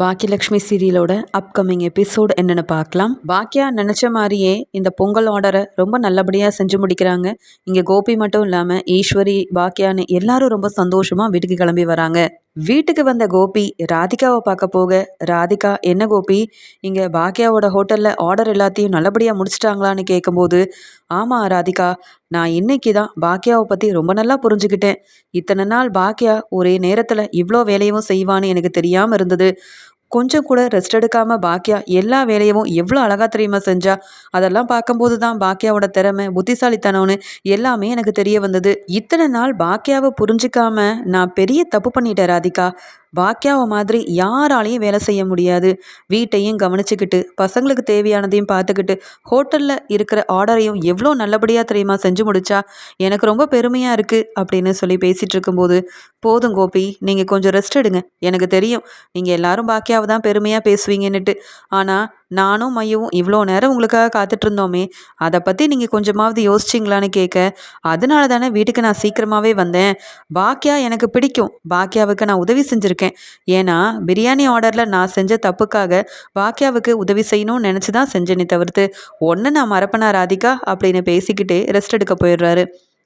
Bhagyalakshmi சீரியலோட upcoming episode என்னென்னு பார்க்கலாம். பாக்கியா நினச்ச மாதிரியே இந்த பொங்கல் ஆர்டரை ரொம்ப நல்லபடியாக செஞ்சு முடிக்கிறாங்க. இங்கே கோபி மட்டும் இல்லாமல் ஈஸ்வரி பாக்கியான்னு எல்லாரும் ரொம்ப சந்தோஷமாக வீட்டுக்கு கிளம்பி வராங்க. வீட்டுக்கு வந்த கோபி ராதிகாவை பார்க்க போக ராதிகா என்ன கோபி? இங்கே பாக்கியாவோட ஹோட்டலில் ஆர்டர் எல்லாத்தையும் நல்லபடியாக முடிச்சிட்டாங்களான்னு கேட்கும்போது ஆமாம் ராதிகா நான் இன்னைக்கு தான் பாக்கியாவை பற்றி ரொம்ப நல்லா புரிஞ்சுக்கிட்டேன். இத்தனை நாள் பாக்கியா ஒரே நேரத்தில் இவ்வளோ வேலையும் செய்வான்னு எனக்கு தெரியாமல் இருந்தது. கொஞ்சம் கூட ரெஸ்ட் எடுக்காம பாக்கியா எல்லா வேலையும் எவ்வளோ அழகா தெரியுமா செஞ்சா? அதெல்லாம் பார்க்கும்போது தான் பாக்கியாவோட திறமை புத்திசாலித்தனம்னு எல்லாமே எனக்கு தெரிய வந்தது. இத்தனை நாள் பாக்கியாவை புரிஞ்சுக்காம நான் பெரிய தப்பு பண்ணிட்டேன் ராதிகா. பாக்கியாவை மாதிரி யாராலையும் வேலை செய்ய முடியாது. வீட்டையும் கவனிச்சுக்கிட்டு பசங்களுக்கு தேவையானதையும் பார்த்துக்கிட்டு ஹோட்டலில் இருக்கிற ஆர்டரையும் எவ்வளோ நல்லபடியாக தெரியுமா செஞ்சு முடிச்சா? எனக்கு ரொம்ப பெருமையாக இருக்குது அப்படின்னு சொல்லி பேசிகிட்டு இருக்கும்போது போதும் கோபி நீங்கள் கொஞ்சம் ரெஸ்ட் எடுங்க. எனக்கு தெரியும். நீங்கள் எல்லாரும் பாக்கியாவை தான் பெருமையாக பேசுவீங்கன்னுட்டு. ஆனால் நானும் மையவும் இவ்வளோ நேரம் உங்களுக்காக காத்துட்டு இருந்தோமே அதை பற்றி நீங்கள் கொஞ்சமாவது யோசிச்சிங்களான்னு கேட்க அதனால தானே வீட்டுக்கு நான் சீக்கிரமாகவே வந்தேன். பாக்கியா எனக்கு பிடிக்கும். பாக்கியாவுக்கு நான் உதவி செஞ்சுருக்கேன். ஏன்னா பிரியாணி ஆர்டரில் நான் செஞ்ச தப்புக்காக பாக்கியாவுக்கு உதவி செய்யணும்னு நினச்சி தான் செஞ்சேனே தவிர்த்து ஒன்று நான் மறப்பனா ராதிகா? அப்படின்னு பேசிக்கிட்டே ரெஸ்ட் எடுக்க போயிடுறாரு.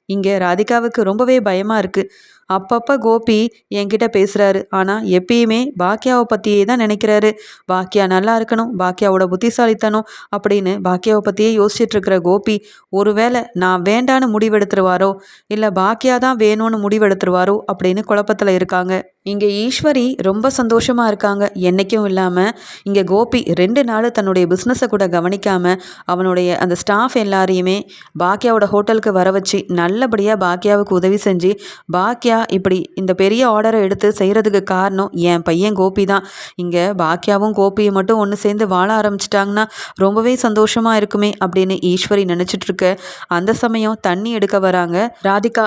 இங்கே ராதிகாவுக்கு ரொம்பவே பயமாக இருக்குது அப்பப்போ கோபி என்கிட்ட பேசுகிறாரு ஆனால் எப்பயுமே பாக்கியாவை பற்றியே தான் நினைக்கிறாரு. பாக்கியா நல்லா இருக்கணும் பாக்கியாவோட புத்திசாலித்தனம் அப்படின்னு பாக்கியாவை பற்றியே யோசிச்சுட்ருக்கிற கோபி ஒருவேளை நான் வேண்டான்னு முடிவெடுத்துருவாரோ இல்லை பாக்கியா தான் வேணும்னு முடிவெடுத்துருவாரோ அப்படின்னு குழப்பத்தில் இருக்காங்க. இங்கே ஈஸ்வரி ரொம்ப சந்தோஷமாக இருக்காங்க. என்றைக்கும் இல்லாமல் இங்கே கோபி ரெண்டு நாள் தன்னுடைய பிஸ்னஸை கூட கவனிக்காமல் அவனுடைய அந்த ஸ்டாஃப் எல்லாரையுமே பாக்கியாவோட ஹோட்டலுக்கு வர வச்சு நல்லபடியாக பாக்கியாவுக்கு உதவி செஞ்சு பாக்கியா இப்படி இந்த பெரிய ஆர்டரை எடுத்து செய்கிறதுக்கு காரணம் என் பையன் கோபி தான். இங்கே பாக்கியாவும் கோபியும் மட்டும் ஒன்று சேர்ந்து வாழ ஆரம்பிச்சிட்டாங்கன்னா ரொம்பவே சந்தோஷமாக இருக்குமே அப்படின்னு ஈஸ்வரி நினச்சிட்ருக்க அந்த சமயம் தண்ணி எடுக்க வராங்க. ராதிகா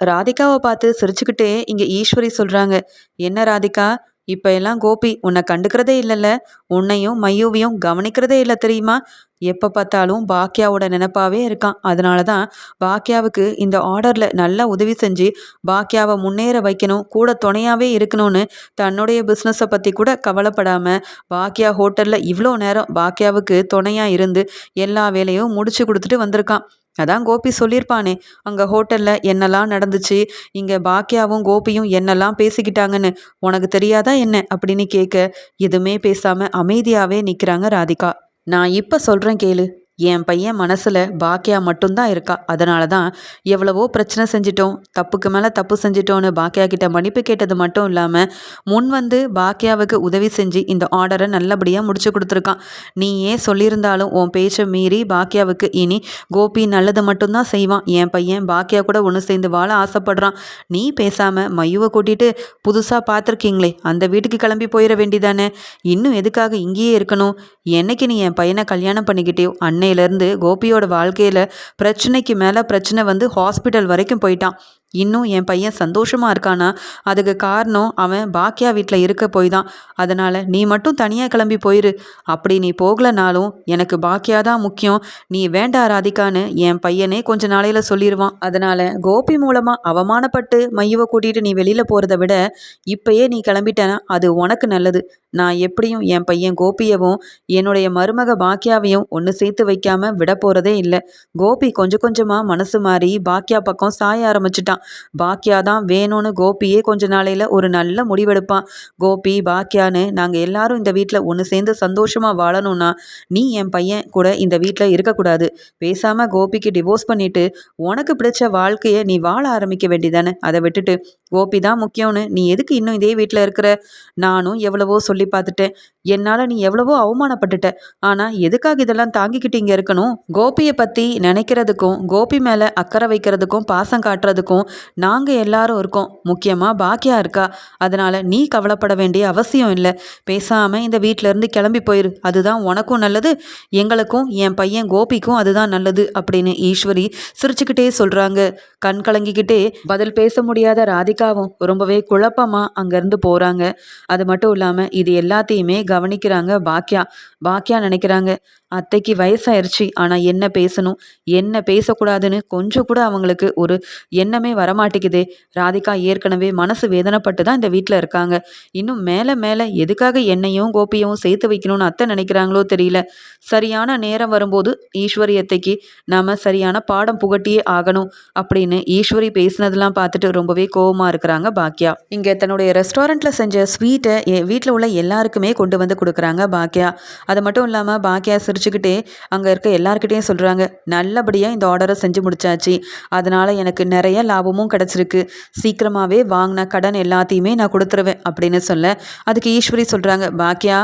ராதிகாவை பார்த்து சிரிச்சுக்கிட்டே இங்கே ஈஸ்வரி சொல்கிறாங்க என்ன ராதிகா இப்போ எல்லாம் கோபி உன்னை கண்டுக்கிறதே இல்லைல்ல. உன்னையும் மையூவையும் கவனிக்கிறதே இல்லை தெரியுமா? எப்போ பார்த்தாலும் பாக்கியாவோட நினப்பாவே இருக்கான். அதனால தான் பாக்கியாவுக்கு இந்த ஆர்டரில் நல்லா உதவி செஞ்சு பாக்கியாவை முன்னேற வைக்கணும் கூட துணையாகவே இருக்கணும்னு தன்னுடைய பிஸ்னஸை பற்றி கூட கவலைப்படாமல் பாக்கியா ஹோட்டலில் இவ்வளோ நேரம் பாக்கியாவுக்கு துணையாக இருந்து எல்லா வேலையும் முடிச்சு கொடுத்துட்டு வந்திருக்கான். அதான் கோபி சொல்லியிருப்பானே அங்கே ஹோட்டலில் என்னெல்லாம் நடந்துச்சு இங்கே பாக்கியாவும் கோபியும் என்னெல்லாம் பேசிக்கிட்டாங்கன்னு உனக்கு தெரியாதா என்ன அப்படின்னு கேட்க எதுவுமே பேசாமல் அமைதியாகவே நிற்கிறாங்க ராதிகா. நான் இப்போ சொல்கிறேன் கேளு. என் பையன் மனசில் பாக்கியா மட்டும்தான் இருக்கா. அதனால தான் எவ்வளவோ பிரச்சனை செஞ்சிட்டோம். தப்புக்கு மேலே தப்பு செஞ்சிட்டோன்னு பாக்கியா கிட்ட மன்னிப்பு கேட்டது மட்டும் இல்லாமல் முன் வந்து பாக்கியாவுக்கு உதவி செஞ்சு இந்த ஆர்டரை நல்லபடியாக முடிச்சு கொடுத்துருக்கான். நீ ஏன் சொல்லியிருந்தாலும் உன் பேச்சை மீறி பாக்கியாவுக்கு இனி கோபி நல்லது மட்டும்தான் செய்வான். என் பையன் பாக்கியா கூட ஒன்று சேர்ந்து வாழ ஆசைப்படுறான். நீ பேசாமல் மையுவை கூட்டிகிட்டு புதுசாக பார்த்துருக்கீங்களே அந்த வீட்டுக்கு கிளம்பி போயிட வேண்டிதானே? இன்னும் எதுக்காக இங்கேயே இருக்கணும்? என்னைக்கு நீ என் பையனை கல்யாணம் பண்ணிக்கிட்டேயோ? அன்னை அன்னையிலேருந்து கோபியோட வாழ்க்கையில் பிரச்சனைக்கு மேலே பிரச்சனை வந்து ஹாஸ்பிட்டல் வரைக்கும் போயிட்டான். இன்னும் என் பையன் சந்தோஷமாக இருக்கானா? அதுக்கு காரணம் அவன் பாக்கியா வீட்டில் இருக்க போய் தான். அதனால் நீ மட்டும் தனியாக கிளம்பி போயிரு. அப்படி நீ போகலனாலும் எனக்கு பாக்கியா தான் முக்கியம். நீ வேண்டா ராதிகான்னு என் பையனே கொஞ்ச நாளையில் சொல்லிடுவான் அதனால் கோபி மூலமாக அவமானப்பட்டு மையவை கூட்டிகிட்டு நீ வெளியில் போகிறத விட இப்பயே நீ கிளம்பிட்டேன்னா அது உனக்கு நல்லது. நான் எப்படியும் என் பையன் கோபியவும் என்னுடைய மருமக பாக்கியாவையும் ஒன்று சேர்த்து வைக்காமல் விட போகிறதே இல்லை. கோபி கொஞ்சம் கொஞ்சமாக மனசு மாறி பாக்கியா பக்கம் சாய ஆரம்பிச்சிட்டான். பாக்கியா தான் வேணும்னு கோபியே கொஞ்ச நாளையில் ஒரு நல்ல முடிவெடுப்பான். கோபி பாக்கியான்னு நாங்கள் எல்லாரும் இந்த வீட்டில் ஒன்று சேர்ந்து சந்தோஷமாக வாழணும்னா நீ என் பையன் கூட இந்த வீட்டில் இருக்கக்கூடாது. பேசாமல் கோபிக்கு டிவோர்ஸ் பண்ணிவிட்டு உனக்கு பிடிச்ச வாழ்க்கையை நீ வாழ ஆரம்பிக்க வேண்டியதானே? அதை விட்டுட்டு கோபி தான் முக்கியம்னு நீ எதுக்கு இன்னும் இதே வீட்டில் இருக்கிற? நானும் எவ்வளவோ சொல்லி பார்த்துட்டேன். என்னால் நீ எவ்வளவோ அவமானப்பட்டுட்ட. ஆனால் எதுக்காக இதெல்லாம் தாங்கிக்கிட்டு இங்கே இருக்கணும்? கோபியை பற்றி நினைக்கிறதுக்கும் கோபி மேலே அக்கறை வைக்கிறதுக்கும் பாசம் காட்டுறதுக்கும் நாங்கள் எல்லாரும் இருக்கோம். முக்கியமாக பாக்கியா இருக்கா. அதனால் நீ கவலைப்பட வேண்டிய அவசியம் இல்லை. பேசாமல் இந்த வீட்டிலேருந்து கிளம்பி போயிரு. அதுதான் உனக்கும் நல்லது. எங்களுக்கும் என் பையன் கோபிக்கும் அதுதான் நல்லது அப்படின்னு ஈஸ்வரி சிரிச்சுக்கிட்டே சொல்கிறாங்க கண் கலங்கிக்கிட்டே பதில் பேச முடியாத ராதிகாவும் ரொம்பவே குழப்பமாக அங்கேருந்து போகிறாங்க அது மட்டும் இல்லாமல் இது எல்லாத்தையுமே கவனிக்கிறாங்க பாக்கியா. பாக்கியா நினைக்கிறாங்க அத்தைக்கு வயசாயிருச்சு. ஆனால் என்ன பேசணும்? என்ன பேசக்கூடாதுன்னு கொஞ்சம் கூட அவங்களுக்கு ஒரு எண்ணமே வரமாட்டேங்குதே. ராதிகா ஏற்கனவே மனசு வேதனைப்பட்டு தான் இந்த வீட்டில் இருக்காங்க. இன்னும் மேலே மேலே எதுக்காக என்னையும் கோபியவும் சேர்த்து வைக்கணும்னு அத்தை நினைக்கிறாங்களோ தெரியல. சரியான நேரம் வரும்போது ஈஸ்வரி அத்தைக்கு நாம் சரியான பாடம் புகட்டியே ஆகணும் அப்படின்னு ஈஸ்வரி பேசினதெல்லாம் பார்த்துட்டு ரொம்பவே கோவமாக இருக்கிறாங்க பாக்யா. இங்கே தன்னுடைய ரெஸ்டாரண்ட்டில் செஞ்ச ஸ்வீட்டை என் வீட்டில் உள்ள எல்லாருக்குமே கொண்டு வந்து கொடுக்குறாங்க பாக்யா. அது மட்டும் இல்லாமல் பாக்கியா சிரிச்சுக்கிட்டே அங்கே இருக்க எல்லாருக்கிட்டேயும் சொல்கிறாங்க நல்லபடியாக இந்த ஆர்டரை செஞ்சு முடிச்சாச்சு. அதனால் எனக்கு நிறைய லாபமும் கிடச்சிருக்கு. சீக்கிரமாகவே வாங்கின கடன் எல்லாத்தையுமே நான் கொடுத்துருவேன் அப்படின்னு சொல்ல அதுக்கு ஈஸ்வரி சொல்கிறாங்க பாக்கியா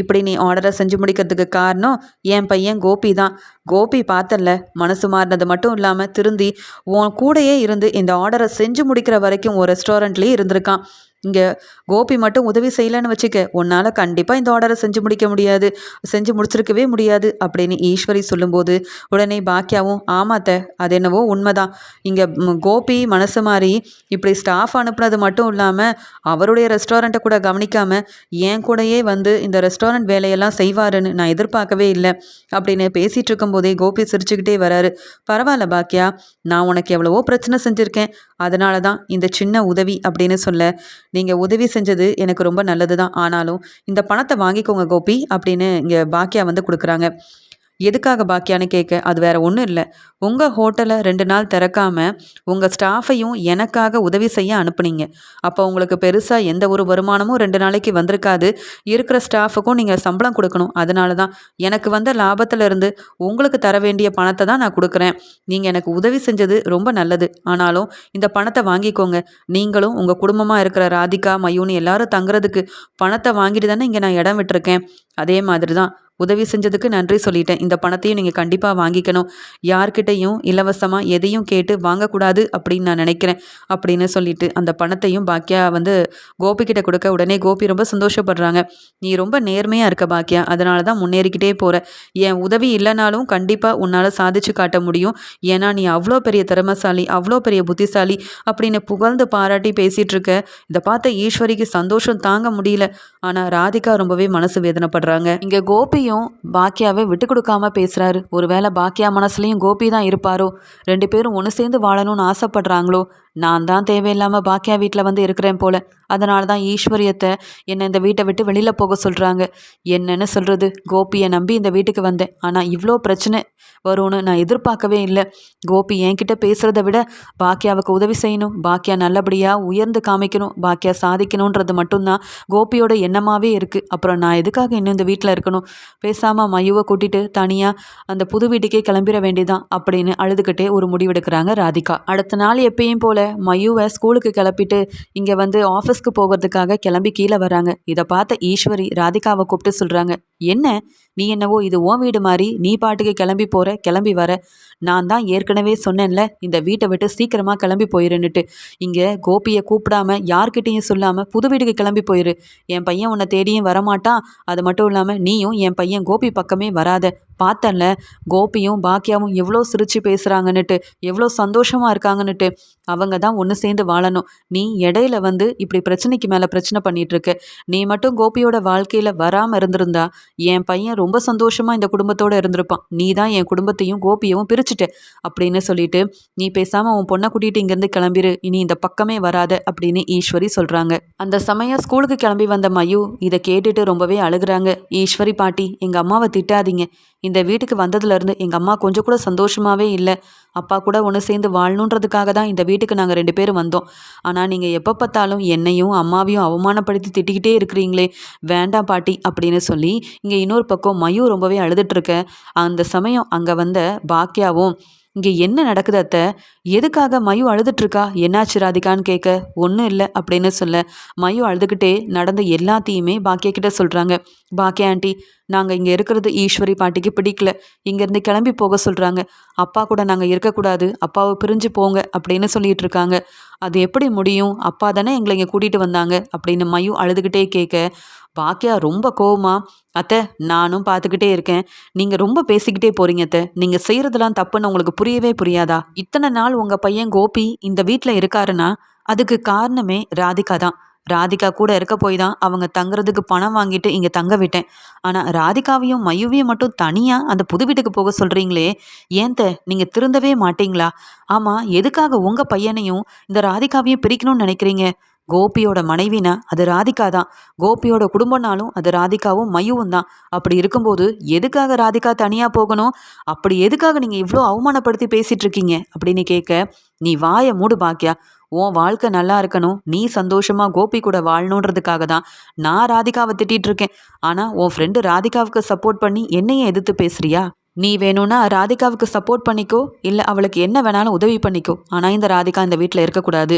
இப்படி நீ ஆர்டரை செஞ்சு முடிக்கிறதுக்கு காரணம் என் பையன் கோபி தான். கோபி பார்த்தல மனசு மாறினது மட்டும் இல்லாமல் திருந்தி உன் கூடையே இருந்து இந்த ஆர்டரை செஞ்சு முடிக்கிற வரைக்கும் ஒரு ரெஸ்டாரண்ட்லேயே இருந்திருக்கான். இங்கே கோபி மட்டும் உதவி செய்யலைன்னு வச்சுக்க உன்னால் கண்டிப்பாக இந்த ஆர்டரை செஞ்சு முடிக்க முடியாது. செஞ்சு முடிச்சிருக்கவே முடியாது அப்படின்னு ஈஸ்வரி சொல்லும்போது உடனே பாக்கியாவும் ஆமாத்த அது என்னவோ உண்மைதான். இங்கே கோபி மனசு மாதிரி இப்படி ஸ்டாஃப் அனுப்புனது மட்டும் இல்லாமல் அவருடைய ரெஸ்டாரண்ட்டை கூட கவனிக்காமல் என் கூடயே வந்து இந்த ரெஸ்டாரண்ட் வேலையெல்லாம் செய்வாருன்னு நான் எதிர்பார்க்கவே இல்லை அப்படின்னு பேசிகிட்டு இருக்கும்போதே கோபி சிரிச்சுக்கிட்டே வராரு. பரவாயில்ல பாக்கியா நான் உனக்கு எவ்வளவோ பிரச்சனை செஞ்சுருக்கேன். அதனால தான் இந்த சின்ன உதவி அப்படின்னு சொல்ல நீங்கள் உதவி செஞ்சது எனக்கு ரொம்ப நல்லது தான் ஆனாலும் இந்த பணத்தை வாங்கிக்கோங்க கோபி அப்படின்னு இங்கே பாக்கியா வந்து கொடுக்குறாங்க. எதுக்காக பாக்கியான்னு கேட்க அது வேற ஒன்றும் இல்லை. உங்கள் ஹோட்டலை ரெண்டு நாள் திறக்காம உங்கள் ஸ்டாஃபையும் எனக்காக உதவி செய்ய அனுப்புனீங்க. அப்போ உங்களுக்கு பெருசாக எந்த ஒரு வருமானமும் ரெண்டு நாளைக்கு வந்திருக்காது. இருக்கிற ஸ்டாஃபுக்கும் நீங்கள் சம்பளம் கொடுக்கணும். அதனால தான் எனக்கு வந்த லாபத்தில் இருந்து உங்களுக்கு தர வேண்டிய பணத்தை தான் நான் கொடுக்குறேன். நீங்கள் எனக்கு உதவி செஞ்சது ரொம்ப நல்லது. ஆனாலும் இந்த பணத்தை வாங்கிக்கோங்க. நீங்களும் உங்கள் குடும்பமாக இருக்கிற ராதிகா மயூன் எல்லாரும் தங்குறதுக்கு பணத்தை வாங்கிட்டு தானே இங்கே நான் இடம் விட்டுருக்கேன். அதே மாதிரி தான் உதவி செஞ்சதுக்கு நன்றி சொல்லிட்டேன். இந்த பணத்தையும் நீங்கள் கண்டிப்பாக வாங்கிக்கணும். யார்கிட்டையும் இலவசமாக எதையும் கேட்டு வாங்கக்கூடாது அப்படின்னு நான் நினைக்கிறேன் அப்படின்னு சொல்லிட்டு அந்த பணத்தையும் பாக்கியா வந்து கோபிக்கிட்ட கொடுக்க உடனே கோபி ரொம்ப சந்தோஷப்படுறாங்க. நீ ரொம்ப நேர்மையாக இருக்க பாக்கியா அதனால தான் முன்னேறிக்கிட்டே போகிற என் உதவி இல்லைனாலும் கண்டிப்பாக உன்னால் சாதிச்சு காட்ட முடியும். ஏன்னா நீ அவ்வளோ பெரிய திறமசாலி அவ்வளோ பெரிய புத்திசாலி அப்படின்னு புகழ்ந்து பாராட்டி பேசிகிட்டு இருக்க இதை பார்த்த ஈஸ்வரிக்கு சந்தோஷம் தாங்க முடியல. ஆனால் ராதிகா ரொம்பவே மனசு வேதனைப்படுறாங்க. இங்கே கோபியும் கோபியும் பாக்கியாவை விட்டு கொடுக்காம பேசுறாரு. ஒருவேளை பாக்கியா மனசுலையும் கோபி தான் இருப்பாரோ? ரெண்டு பேரும் ஒன்று சேர்ந்து வாழணும்னு ஆசைப்படுறாங்களோ? நான் தான் தேவையில்லாமல் பாக்கியா வீட்டில் வந்து இருக்கிறேன் போல. அதனால தான் ஈஸ்வரியத்தை என்னை இந்த வீட்டை விட்டு வெளியில் போக சொல்கிறாங்க என்னன்னு சொல்கிறது கோபியை நம்பி இந்த வீட்டுக்கு வந்தேன். ஆனால் இவ்வளோ பிரச்சனை வரும்னு நான் எதிர்பார்க்கவே இல்லை. கோபி என்கிட்ட பேசுகிறத விட பாக்கியாவுக்கு உதவி செய்யணும். பாக்கியா நல்லபடியாக உயர்ந்து காமிக்கணும். பாக்கியா சாதிக்கணுன்றது மட்டும்தான் கோபியோட எண்ணமாகவே இருக்குது அப்புறம் நான் எதுக்காக இன்னும் இந்த வீட்டில் இருக்கணும்? பேசாமல் மயுவை கூட்டிட்டு தனியாக அந்த புது வீட்டுக்கே கிளம்பிட வேண்டியதான் அப்படின்னு அழுதுகிட்டே ஒரு முடிவெடுக்கிறாங்க ராதிகா. அடுத்த நாள் எப்பயும் போல் மயுவை ஸ்கூலுக்கு கிளப்பிட்டு இங்கே வந்து ஆஃபீஸ்க்கு போகிறதுக்காக கிளம்பி கீழே வராங்க இதை பார்த்த ஈஸ்வரி ராதிகாவை கூப்பிட்டு சொல்கிறாங்க என்ன? நீ என்னவோ இது ஓன் வீடு மாதிரி நீ பாட்டுக்கு கிளம்பி போகிற கிளம்பி வர. நான் தான் ஏற்கனவே சொன்னேன்ல இந்த வீட்டை விட்டு சீக்கிரமாக கிளம்பி போயிருன்னுட்டு. இங்கே கோபியை கூப்பிடாம யார்கிட்டையும் சொல்லாமல் புது வீட்டுக்கு கிளம்பி போயிரு. என் பையன் உன்னை தேடியும் வரமாட்டான். அது மட்டும் இல்லாமல் நீயும் என் பையன் கோபி பக்கமே வராத. பார்த்தல கோபியும் பாக்கியாவும் எவ்வளோ சிரித்து பேசுகிறாங்கன்னுட்டு எவ்வளோ சந்தோஷமாக இருக்காங்கன்னுட்டு. அவங்க தான் ஒன்று சேர்ந்து வாழணும். நீ இடையில வந்து இப்படி பிரச்சனைக்கு மேலே பிரச்சனை பண்ணிகிட்ருக்க நீ மட்டும் கோபியோட வாழ்க்கையில் வராமல் இருந்திருந்தா என் பையன் ரொம்ப ரொம்ப சந்தோஷமாக இந்த குடும்பத்தோடு இருந்திருப்பான். நீ தான் என் குடும்பத்தையும் கோபியவும் பிரிச்சுட்ட அப்படின்னு சொல்லிட்டு நீ பேசாமல் உன் பொண்ணை கூட்டிகிட்டு இங்கேருந்து கிளம்பிரு. இனி இந்த பக்கமே வராத அப்படின்னு ஈஸ்வரி சொல்கிறாங்க அந்த சமயம் ஸ்கூலுக்கு கிளம்பி வந்த மயு இதை கேட்டுட்டு ரொம்பவே அழுகுறாங்க. ஈஸ்வரி பாட்டி எங்கள் அம்மாவை திட்டாதீங்க. இந்த வீட்டுக்கு வந்ததுலேருந்து எங்கள் அம்மா கொஞ்சம் கூட சந்தோஷமாகவே இல்லை. அப்பா கூட ஒன்று சேர்ந்து வாழணுன்றதுக்காக தான் இந்த வீட்டுக்கு நாங்கள் ரெண்டு பேரும் வந்தோம். ஆனால் நீங்கள் எப்போ பார்த்தாலும் என்னையும் அம்மாவையும் அவமானப்படுத்தி திட்டிக்கிட்டே இருக்கிறீங்களே. வேண்டாம் பாட்டி அப்படின்னு சொல்லி இங்கே இன்னொரு பக்கம் மயூ ரொம்பவே அழுதுட்ருக்க அந்த சமயம் அங்கே வந்த பாக்கியாவும் இங்கே என்ன நடக்குது அத்தை? எதுக்காக மயு அழுதுட்ருக்கா என்னாச்சு ராதிகான்னு கேட்க ஒன்றும் இல்லை அப்படின்னு சொல்ல மயு அழுதுகிட்டே நடந்த எல்லாத்தையுமே பாக்கியா கிட்ட சொல்கிறாங்க பாக்கியா ஆண்டி நாங்கள் இங்கே இருக்கிறது ஈஸ்வரி பாட்டிக்கு பிடிக்கல. இங்கேருந்து கிளம்பி போக சொல்கிறாங்க அப்பா கூட நாங்கள் இருக்கக்கூடாது. அப்பாவை பிரிஞ்சு போங்க அப்படின்னு சொல்லிட்டு இருக்காங்க அது எப்படி முடியும்? அப்பா தானே எங்களை இங்கே கூட்டிகிட்டு வந்தாங்க அப்படின்னு மயு அழுதுகிட்டே கேட்க பாக்கியா ரொம்ப கோவமா அத்தை நானும் பார்த்துக்கிட்டே இருக்கேன். நீங்கள் ரொம்ப பேசிக்கிட்டே போறீங்க அத்தை. நீங்கள் செய்கிறதெல்லாம் தப்புன்னு உங்களுக்கு புரியவே புரியாதா? இத்தனை நாள் உங்கள் பையன் கோபி இந்த வீட்டில் இருக்காருன்னா அதுக்கு காரணமே ராதிகா தான். ராதிகா கூட இருக்க போய் தான் அவங்க தங்குறதுக்கு பணம் வாங்கிட்டு இங்கே தங்க விட்டேன். ஆனால் ராதிகாவையும் மயுவையும் மட்டும் தனியாக அந்த புது வீட்டுக்கு போக சொல்கிறீங்களே ஏன்த்த நீங்கள் திருந்தவே மாட்டீங்களா? ஆமாம் எதுக்காக உங்கள் பையனையும் இந்த ராதிகாவையும் பிரிக்கணும்னு நினைக்கிறீங்க? கோபியோட மனைவினா அது ராதிகா தான். கோபியோட குடும்பம்னாலும் அது ராதிகாவும் மையுவும் தான். அப்படி இருக்கும்போது எதுக்காக ராதிகா தனியாக போகணும்? அப்படி எதுக்காக நீங்கள் இவ்வளோ அவமானப்படுத்தி பேசிகிட்டு இருக்கீங்க? அப்படின்னு கேட்க நீ வாயை மூடு பாக்கியா உன் வாழ்க்கை நல்லா இருக்கணும். நீ சந்தோஷமா கோபி கூட வாழணுன்றதுக்காக தான். நான் ராதிகாவை திட்டிகிட்டு இருக்கேன். ஆனால் உன் ஃப்ரெண்டு ராதிகாவுக்கு சப்போர்ட் பண்ணி என்னையே எதிர்த்து பேசுறியா? நீ வேணும்னா ராதிகாவுக்கு சப்போர்ட் பண்ணிக்கோ. இல்லை அவளுக்கு என்ன வேணாலும் உதவி பண்ணிக்கோ. ஆனால் இந்த ராதிகா இந்த வீட்டில் இருக்கக்கூடாது.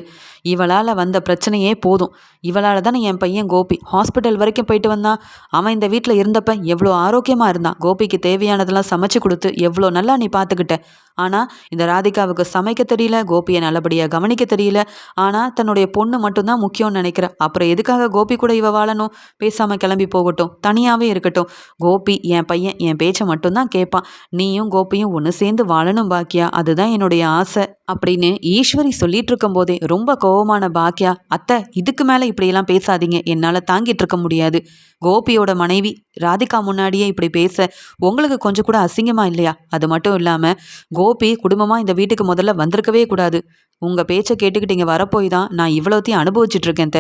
இவளால் வந்த பிரச்சனையே போதும். இவளால் தானே என் பையன் கோபி. ஹாஸ்பிட்டல் வரைக்கும் போயிட்டு வந்தான். அவன் இந்த வீட்டில் இருந்தப்ப எவ்வளோ ஆரோக்கியமாக இருந்தான். கோபிக்கு தேவையானதெல்லாம் சமைச்சு கொடுத்து எவ்வளோ நல்லா நீ பார்த்துக்கிட்ட ஆனால் இந்த ராதிகாவுக்கு சமைக்க தெரியல கோபியை நல்லபடியாக கவனிக்க தெரியல. ஆனால் தன்னுடைய பொண்ணு மட்டும்தான் முக்கியம்னு நினைக்கிறேன். அப்புறம் எதுக்காக கோபி கூட இவ வாழணும்? பேசாமல் கிளம்பி போகட்டும். தனியாகவே இருக்கட்டும். கோபி என் பையன் என் பேச்சை மட்டும்தான் கேட்பான். நீயும் கோபியும் ஒன்று சேர்ந்து வாழணும் பாக்கியா? அதுதான் என்னுடைய ஆசை. அப்படின்னு ஈஸ்வரி சொல்லிட்டு இருக்கும் போதே ரொம்ப கோபமான பாக்கியா அத்தை இதுக்கு மேலே இப்படியெல்லாம் பேசாதீங்க. என்னால் தாங்கிட்டு இருக்க முடியாது. கோபியோட மனைவி ராதிகா முன்னாடியே இப்படி பேச உங்களுக்கு கொஞ்சம் கூட அசிங்கமா இல்லையா? அது மட்டும் இல்லாமல் கோபி குடும்பமாக இந்த வீட்டுக்கு முதல்ல வந்திருக்கவே கூடாது. உங்கள் பேச்சை கேட்டுக்கிட்டு இங்கே வரப்போய் தான் நான் இவ்வளோத்தையும் அனுபவிச்சுட்டு இருக்கேன்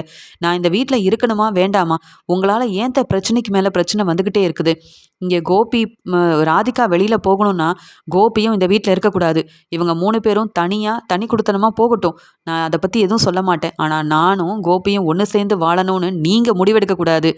நான் இந்த வீட்டில் இருக்கணுமா? வேண்டாமா? உங்களால் ஏன் த பிரச்சனைக்கு மேலே பிரச்சனை வந்துக்கிட்டே இருக்குது? இங்கே கோபி ராதிகா வெளியில் போகணும்னா கோபியும் இந்த வீட்டில் இருக்கக்கூடாது. இவங்க மூணு பேரும் தனியாக தனி கொடுத்தனமாக போகட்டும். நான் அதை பற்றி எதுவும் சொல்ல மாட்டேன். ஆனால் நானும் கோபியும் ஒன்று சேர்ந்து வாழணும்னு நீங்கள் முடிவெடுக்கக்கூடாது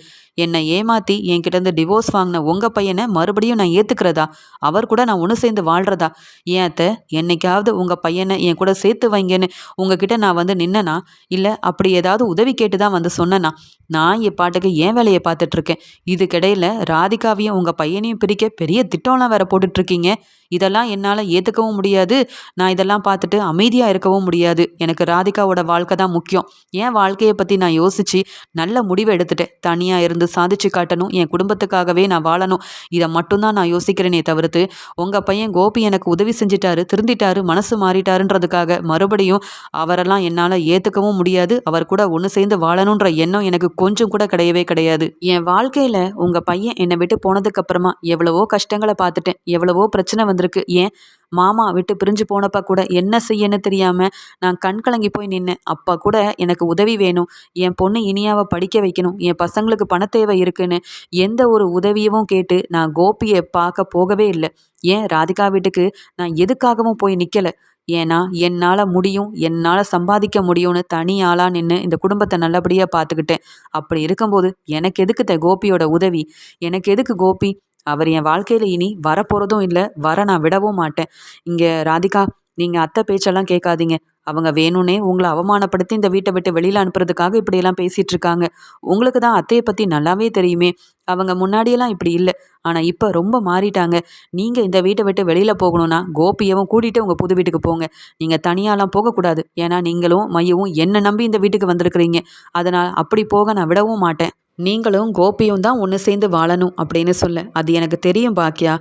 என்னை ஏமாற்றி என்கிட்டேருந்து டிவோர்ஸ் வாங்கின உங்கள் பையனை மறுபடியும் நான் ஏற்றுக்கிறதா அவர் கூட நான் ஒன்று சேர்ந்து வாழ்கிறதா ஏன் அத்தை? என்னைக்காவது உங்கள் பையனை என் கூட சேர்த்து வைங்கன்னு உங்ககிட்ட நான் வந்து நின்னனா? இல்லை அப்படி ஏதாவது உதவி கேட்டு தான் வந்து சொன்னனா? நான் என் பாட்டுக்கு ஏன் வேலையை பார்த்துட்ருக்கேன் இதுக்கிடையில் ராதிகாவையும் உங்கள் பையனையும் பிரிக்க பெரிய திட்டம்லாம் வேற போட்டுட்ருக்கீங்க இதெல்லாம் என்னால் ஏற்றுக்கவும் முடியாது. நான் இதெல்லாம் பார்த்துட்டு அமைதியாக இருக்கவும் முடியாது. எனக்கு ராதிகாவோட வாழ்க்கை தான் முக்கியம். என் வாழ்க்கையை பற்றி நான் யோசித்து நல்ல முடிவு எடுத்துட்டேன். தனியாக இருந்து சாதிச்சு காட்டணும். என் குடும்பத்துக்காகவே நான் வாழணும். இதை மட்டும்தான் நான் யோசிக்கிறேனே தவிர்த்து உங்கள் பையன் கோபி எனக்கு உதவி செஞ்சிட்டாரு திருந்திட்டாரு மனசு மாறிட்டாருன்றதுக்காக மறுபடியும் அவரெல்லாம் என்னால் ஏற்றுக்கவும் முடியாது. அவர் கூட ஒன்று சேர்ந்து வாழணுன்ற எண்ணம் எனக்கு கொஞ்சம் கூட கிடையவே கிடையாது. என் வாழ்க்கையில் உங்கள் பையன் என்னை விட்டு போனதுக்கப்புறமா எவ்வளவோ கஷ்டங்களை பார்த்துட்டேன். எவ்வளவோ பிரச்சனை வந்திருக்கு. ஏன்? மாமா விட்டு பிரிஞ்சு போனப்ப கூட என்ன செய்யன்னு தெரியாமல் நான் கண் கலங்கி போய் நின்னேன். அப்போ கூட எனக்கு உதவி வேணும். என் பொண்ணு இனியாவை படிக்க வைக்கணும். என் பசங்களுக்கு பண தேவை இருக்குன்னு எந்த ஒரு உதவியவும் கேட்டு நான் கோபியை பார்க்க போகவே இல்லை. ஏன்? ராதிகா வீட்டுக்கு நான் எதுக்காகவும் போய் நிற்கலை ஏன்னா என்னால் முடியும் என்னால் சம்பாதிக்க முடியும்னு தனி ஆளாக நின்று இந்த குடும்பத்தை நல்லபடியாக பார்த்துக்கிட்டேன். அப்படி இருக்கும்போது எனக்கு எதுக்கு த கோபியோட உதவி? எனக்கு எதுக்கு கோபி? அவர் என் வாழ்க்கையில் இனி வரப்போகிறதும் இல்லை வர நான் விடவும் மாட்டேன். இங்கே ராதிகா நீங்கள் அத்தை பேச்செல்லாம் கேட்காதீங்க. அவங்க வேணும்னே உங்களை அவமானப்படுத்தி இந்த வீட்டை விட்டு வெளியில் அனுப்புறதுக்காக இப்படியெல்லாம் பேசிகிட்டு இருக்காங்க. உங்களுக்கு தான் அத்தையை பற்றி நல்லாவே தெரியுமே. அவங்க முன்னாடியெல்லாம் இப்படி இல்லை. ஆனால் இப்போ ரொம்ப மாறிட்டாங்க. நீங்கள் இந்த வீட்டை விட்டு வெளியில் போகணுன்னா கோபியவும் கூட்டிகிட்டு உங்கள் புது வீட்டுக்கு போங்க. நீங்கள் தனியாலாம் போகக்கூடாது. ஏன்னா நீங்களும் மையவும் என்னை நம்பி இந்த வீட்டுக்கு வந்திருக்கிறீங்க. அதனால் அப்படி போக நான் விடவும் மாட்டேன். நீங்களும் கோபியும் தான் ஒன்று சேர்ந்து வாழணும் அப்படின்னு சொல்ல. அது எனக்கு தெரியும் பாக்கியா.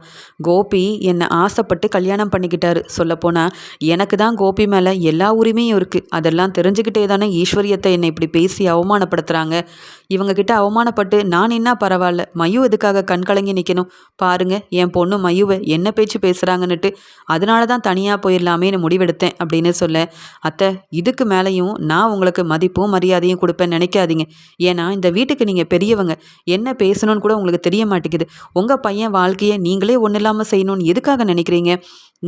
கோபி என்னை ஆசைப்பட்டு கல்யாணம் பண்ணிக்கிட்டாரு. சொல்லப்போனால் எனக்கு தான் கோபி மேலே எல்லா உரிமையும் இருக்குது அதெல்லாம் தெரிஞ்சுக்கிட்டே தானே ஈஸ்வரியத்தை என்னை இப்படி பேசி அவமானப்படுத்துகிறாங்க இவங்கக்கிட்ட அவமானப்பட்டு நான் என்ன பரவாயில்ல. மயு எதுக்காக கண் கலங்கி நிற்கணும் பாருங்க என் பொண்ணு மயுவை என்ன பேச்சு பேசுகிறாங்கன்னுட்டு அதனால தான் தனியாக போயிடலாமேன்னு முடிவெடுத்தேன் அப்படின்னு சொல்ல. அத்தை இதுக்கு மேலேயும் நான் உங்களுக்கு மதிப்பும் மரியாதையும் கொடுப்பேன் நினைக்காதீங்க. ஏன்னா இந்த வீட்டுக்கு நீங்கள் பெரியவங்க என்ன பேசணும்னு கூட உங்களுக்கு தெரிய மாட்டேங்குது. உங்கள் பையன் வாழ்க்கையை நீங்களே ஒன்றும் இல்லாமல் செய்யணும்னு எதுக்காக நினைக்கிறீங்க?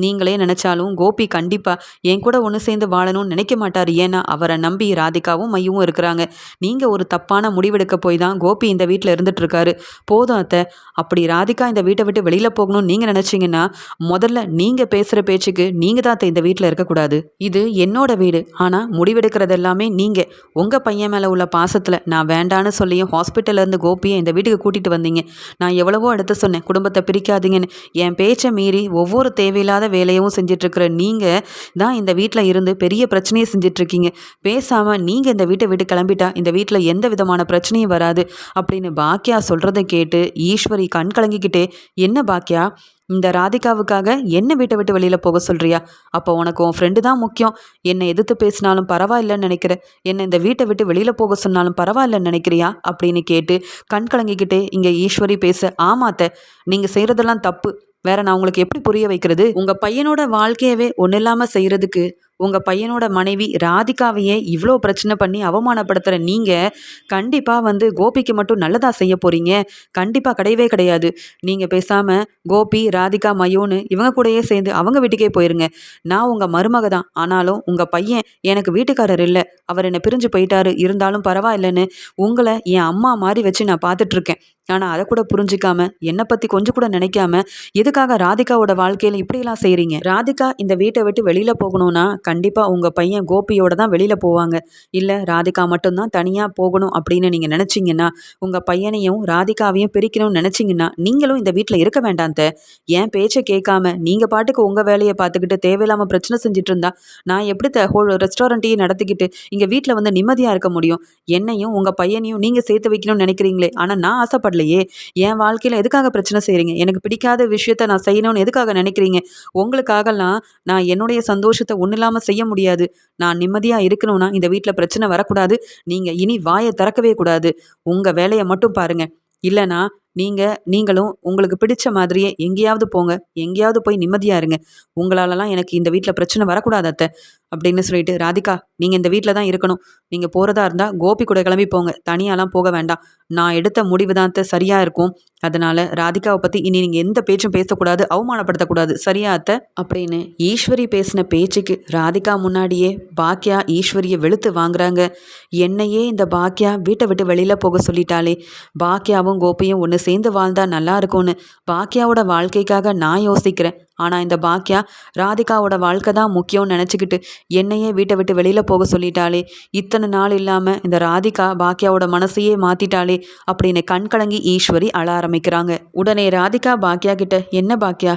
நீங்களே நினச்சாலும் கோபி கண்டிப்பாக என் கூட ஒன்று சேர்ந்து வாழணும்னு நினைக்க மாட்டார். ஏன்னா அவரை நம்பி ராதிகாவும் மையவும் இருக்கிறாங்க. நீங்கள் ஒரு தப்பான முடிவெடுக்க போய் தான் கோபி இந்த வீட்டில் இருந்துட்டுருக்காரு போதும் அத்தை. அப்படி ராதிகா இந்த வீட்டை விட்டு வெளியில் போகணும்னு நீங்கள் நினச்சிங்கன்னா முதல்ல நீங்கள் பேசுகிற பேச்சுக்கு நீங்கள் தான் இந்த வீட்டில் இருக்கக்கூடாது இது என்னோட வீடு. ஆனால் முடிவெடுக்கிறது எல்லாமே நீங்கள் உங்கள் பையன் மேலே உள்ள பாசத்தில் நான் வேண்டான்னு சொல்லியும் ஹாஸ்பிட்டல்லேருந்து கோபியை இந்த வீட்டுக்கு கூட்டிகிட்டு வந்தீங்க. நான் எவ்வளவோ அடுத்து சொன்னேன். குடும்பத்தை பிரிக்காதீங்கன்னு. என் பேச்சை மீறி ஒவ்வொரு தேவையில்லாத தேவையில்லாத வேலையும் செஞ்சிட்ருக்கிற நீங்கள் தான் இந்த வீட்டில் இருந்து பெரிய பிரச்சனையை செஞ்சிட்ருக்கீங்க. பேசாமல் நீங்கள் இந்த வீட்டை விட்டு கிளம்பிட்டா இந்த வீட்டில் எந்த விதமான பிரச்சனையும் வராது அப்படின்னு பாக்கியா சொல்கிறத கேட்டு ஈஸ்வரி கண் கலங்கிக்கிட்டே என்ன பாக்கியா இந்த ராதிகாவுக்காக என்ன வீட்டை விட்டு வெளியில் போக சொல்கிறியா அப்போ உனக்கு உன் ஃப்ரெண்டு தான் முக்கியம். என்னை எதிர்த்து பேசினாலும் பரவாயில்லன்னு நினைக்கிற. என்னை இந்த வீட்டை விட்டு வெளியில் போக சொன்னாலும் பரவாயில்லன்னு நினைக்கிறியா? அப்படின்னு கேட்டு கண் கலங்கிக்கிட்டே இங்கே ஈஸ்வரி பேச ஆமாத்த நீங்கள் செய்கிறதெல்லாம் தப்பு. வேற நான் உங்களுக்கு எப்படி புரிய வைக்கிறது? உங்கள் பையனோட வாழ்க்கையவே ஒன்றும் இல்லாமல் செய்கிறதுக்கு உங்கள் பையனோட மனைவி ராதிகாவையே இவ்வளோ பிரச்சனை பண்ணி அவமானப்படுத்துகிற நீங்கள் கண்டிப்பாக வந்து கோபிக்கு மட்டும் நல்லதாக செய்ய போகிறீங்க கண்டிப்பாக கிடையவே கிடையாது. நீங்கள் பேசாமல் கோபி ராதிகா மயோன்னு இவங்க கூடயே சேர்ந்து அவங்க வீட்டுக்கே போயிருங்க. நான் உங்கள் மருமக தான். ஆனாலும் உங்கள் பையன் எனக்கு வீட்டுக்காரர் இல்லை. அவர் என்னை பிரிஞ்சு போயிட்டாரு. இருந்தாலும் பரவாயில்லைன்னு உங்களை என் அம்மா மாதிரி வச்சு நான் பார்த்துட்ருக்கேன். ஆனால் அதை கூட புரிஞ்சிக்காம என்னை பற்றி கொஞ்சம் கூட நினைக்காம எதுக்காக ராதிகாவோட வாழ்க்கையில் இப்படிலாம் செய்கிறீங்க ராதிகா இந்த வீட்டை விட்டு வெளியில் போகணும்னா கண்டிப்பாக உங்கள் பையன் கோபியோட தான் வெளியில் போவாங்க. இல்லை ராதிகா மட்டும்தான் தனியாக போகணும் அப்படின்னு நீங்கள் நினச்சிங்கன்னா உங்கள் பையனையும் ராதிகாவையும் பிரிக்கணும்னு நினச்சிங்கன்னா நீங்களும் இந்த வீட்டில் இருக்க வேண்டாந்த என் பேச்சை கேட்காம நீங்கள் பாட்டுக்கு உங்கள் வேலையை பார்த்துக்கிட்டு தேவையில்லாமல் பிரச்சனை செஞ்சுட்டு இருந்தா நான் எப்படி த ஹோல் ரெஸ்டாரண்ட்டையும் நடத்திக்கிட்டு இங்கே வீட்டில் வந்து நிம்மதியாக இருக்க முடியும்? என்னையும் உங்கள் பையனையும் நீங்கள் சேர்த்து வைக்கணும்னு நினைக்கிறீங்களே ஆனால் நான் ஆசைப்படலையே. என் வாழ்க்கையில் எதுக்காக பிரச்சனை செய்கிறீங்க எனக்கு பிடிக்காத விஷயத்த நான் செய்யணும்னு எதுக்காக நினைக்கிறீங்க? உங்களுக்காகலாம் நான் என்னுடைய சந்தோஷத்தை ஒன்றும் இல்லாமல் செய்ய முடியாது. நான் நிம்மதியாக இருக்கணும்னா இந்த வீட்டில் பிரச்சனை வரக்கூடாது. நீங்கள் இனி வாயை திறக்கவே கூடாது. உங்கள் வேலையை மட்டும் பாருங்கள் இல்லைனா நீங்கள் நீங்களும் உங்களுக்கு பிடிச்ச மாதிரியே எங்கேயாவது போங்க. எங்கேயாவது போய் நிம்மதியாக இருங்க. உங்களாலலாம் எனக்கு இந்த வீட்டில் பிரச்சனை வரக்கூடாது அத்தை. அப்படின்னு சொல்லிட்டு ராதிகா நீங்கள் இந்த வீட்டில் தான் இருக்கணும். நீங்கள் போகிறதா இருந்தால் கோபி கூட கிளம்பி போங்க. தனியாலாம் போக வேண்டாம். நான் எடுத்த முடிவு தான் சரியாக இருக்கும். அதனால் ராதிகாவை பற்றி இனி நீங்கள் எந்த பேச்சும் பேசக்கூடாது அவமானப்படுத்தக்கூடாது. சரியா அத்தை? அப்படின்னு ஈஸ்வரி பேசின பேச்சுக்கு ராதிகா முன்னாடியே பாக்கியா ஈஸ்வரியை வெளுத்து வாங்குறாங்க. என்னையே இந்த பாக்கியா வீட்டை விட்டு வெளியில் போக சொல்லிட்டாலே பாக்கியாவும் கோபியும் ஒன்று சேர்ந்து வாழ்ந்தா நல்லா இருக்கும்னு பாக்கியாவோட வாழ்க்கைக்காக நான் யோசிக்கிறேன். ஆனால் இந்த பாக்கியா ராதிகாவோட வாழ்க்கை தான் முக்கியம்னு நினச்சிக்கிட்டு என்னையே வீட்டை விட்டு வெளியில் போக சொல்லிட்டாளே. இத்தனை நாள் இல்லாமல் இந்த ராதிகா பாக்கியாவோட மனசையே மாற்றிட்டாளே அப்படின்னு கண்கலங்கி ஈஸ்வரி அழ ஆரம்பிக்கிறாங்க. உடனே ராதிகா பாக்கியா கிட்ட என்ன பாக்கியா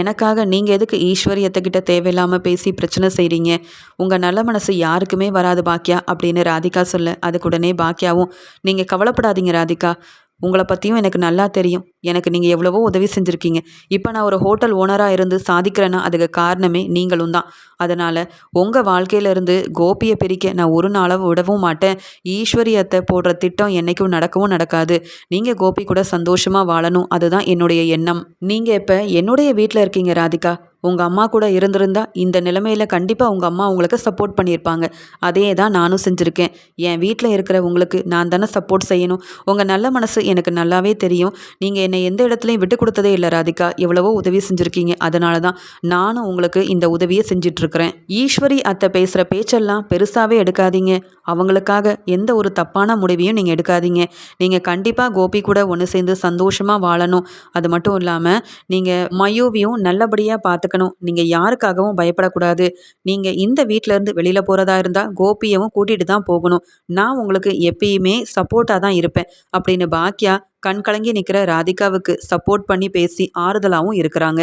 எனக்காக நீங்கள் எதுக்கு ஈஸ்வரியத்துக்கிட்ட தேவையில்லாமல் பேசி பிரச்சனை செய்கிறீங்க உங்கள் நல்ல மனசு யாருக்குமே வராது பாக்கியா அப்படின்னு ராதிகா சொல்ல அதுக்கு உடனே பாக்கியாவும் நீங்கள் கவலைப்படாதீங்க ராதிகா. உங்களை பற்றியும் எனக்கு நல்லா தெரியும். எனக்கு நீங்கள் எவ்வளவோ உதவி செஞ்சுருக்கீங்க. இப்போ நான் ஒரு ஹோட்டல் ஓனராக இருந்து சாதிக்கிறேன்னா அதுக்கு காரணமே நீங்களும் தான். அதனால் உங்கள் வாழ்க்கையிலேருந்து கோபியை பிரிக்க நான் ஒரு நாளாக விடவும் மாட்டேன். ஈஸ்வரியத்தை போடுற திட்டம் என்றைக்கும் நடக்கவும் நடக்காது. நீங்கள் கோபி கூட சந்தோஷமாக வாழணும். அதுதான் என்னுடைய எண்ணம். நீங்கள் இப்போ என்னுடைய வீட்டில் இருக்கீங்க ராதிகா? உங்கள் அம்மா கூட இருந்திருந்தா இந்த நிலைமையில் கண்டிப்பாக உங்கள் அம்மா உங்களுக்கு சப்போர்ட் பண்ணியிருப்பாங்க. அதே தான் நானும் செஞ்சுருக்கேன். என் வீட்டில் இருக்கிற உங்களுக்கு நான் தானே சப்போர்ட் செய்யணும். உங்கள் நல்ல மனசு எனக்கு நல்லாவே தெரியும். நீங்கள் என்னை எந்த இடத்துலையும் விட்டு கொடுத்ததே இல்லை ராதிகா. எவ்வளவோ உதவி செஞ்சுருக்கீங்க. அதனால தான் நானும் உங்களுக்கு இந்த உதவியை செஞ்சிட்ருக்கிறேன். ஈஸ்வரி அத்தை பேசுகிற பேச்செல்லாம் பெருசாகவே எடுக்காதீங்க. அவங்களுக்காக எந்த ஒரு தப்பான முடிவையும் நீங்கள் எடுக்காதீங்க. நீங்கள் கண்டிப்பாக கோபி கூட ஒன்று சேர்ந்து சந்தோஷமாக வாழணும். அது மட்டும் இல்லாமல் நீங்கள் மயூவியும் நல்லபடியாக பார்த்து பார்த்துக்கணும் நீங்கள் யாருக்காகவும் பயப்படக்கூடாது. நீங்கள் இந்த வீட்டிலேருந்து வெளியில் போகிறதா இருந்தால் கோபியவும் கூட்டிகிட்டு தான் போகணும். நான் உங்களுக்கு எப்பயுமே சப்போர்ட்டாக தான் இருப்பேன். அப்படின்னு பாக்கியா கண் கலங்கி நிற்கிற ராதிகாவுக்கு சப்போர்ட் பண்ணி பேசி ஆறுதலாகவும் இருக்கிறாங்க.